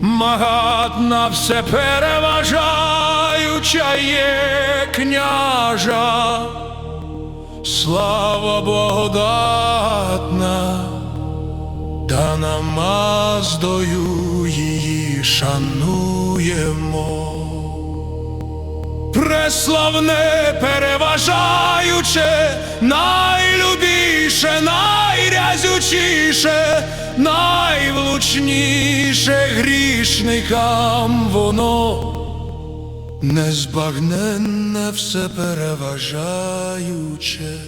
Магатна все переважаюча є княжа, слава благодатна, та намаздою її шануємо. Преславне переважаюче, найлюбіше, найрязючіше, найвлучніше грішникам воно, незбагненне все переважаюче.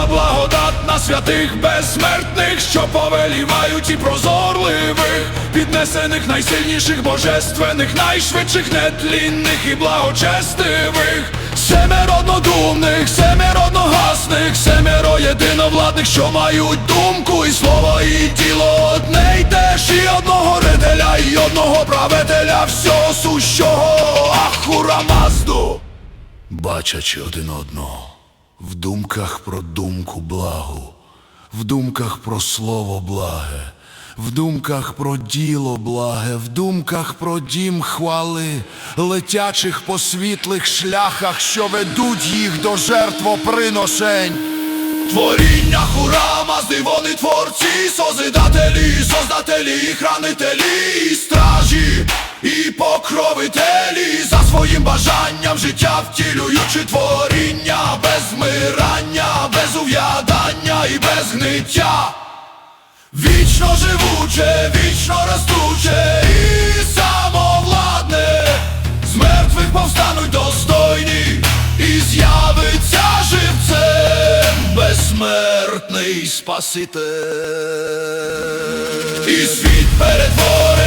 Слава благодатна святих безсмертних, що повелівають і прозорливих, піднесених найсильніших божественних, найшвидших, нетлінних і благочестивих, семеро однодумних, семеро єдиновладних, що мають думку і слово, і тіло одне й те ж, і одного ределя, і одного правителя, всього сущого Ахура Мазду, бачачи один одного. В думках про думку благу, в думках про слово благе, в думках про діло благе, в думках про дім хвали, летячих по світлих шляхах, що ведуть їх до жертвоприношень. Творіння хурама, здивони творці, созидателі, создателі, хранителі, і стражі, і покровителі, за своїм бажанням життя втілюючи творіння, без змирання, без ув'ядання і без гниття. Вічно живуче, вічно ростуче і самовладне, з мертвих повстануть достойні, і з'явиться живцем безсмертний Спаситель. І світ перетворить,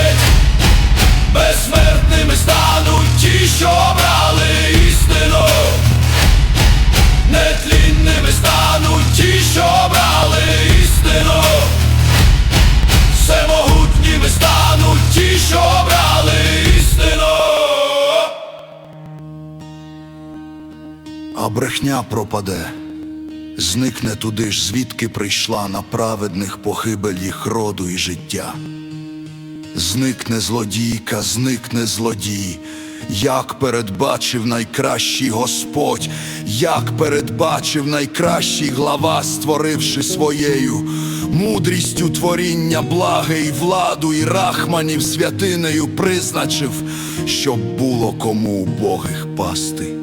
А брехня пропаде, зникне туди ж, звідки прийшла на праведних похибель їх роду і життя. Зникне злодійка, зникне злодій, як передбачив найкращий Господь, як передбачив найкращий глава, створивши своєю мудрістю творіння благе і владу, і рахманів святинею призначив, щоб було кому убогих пасти.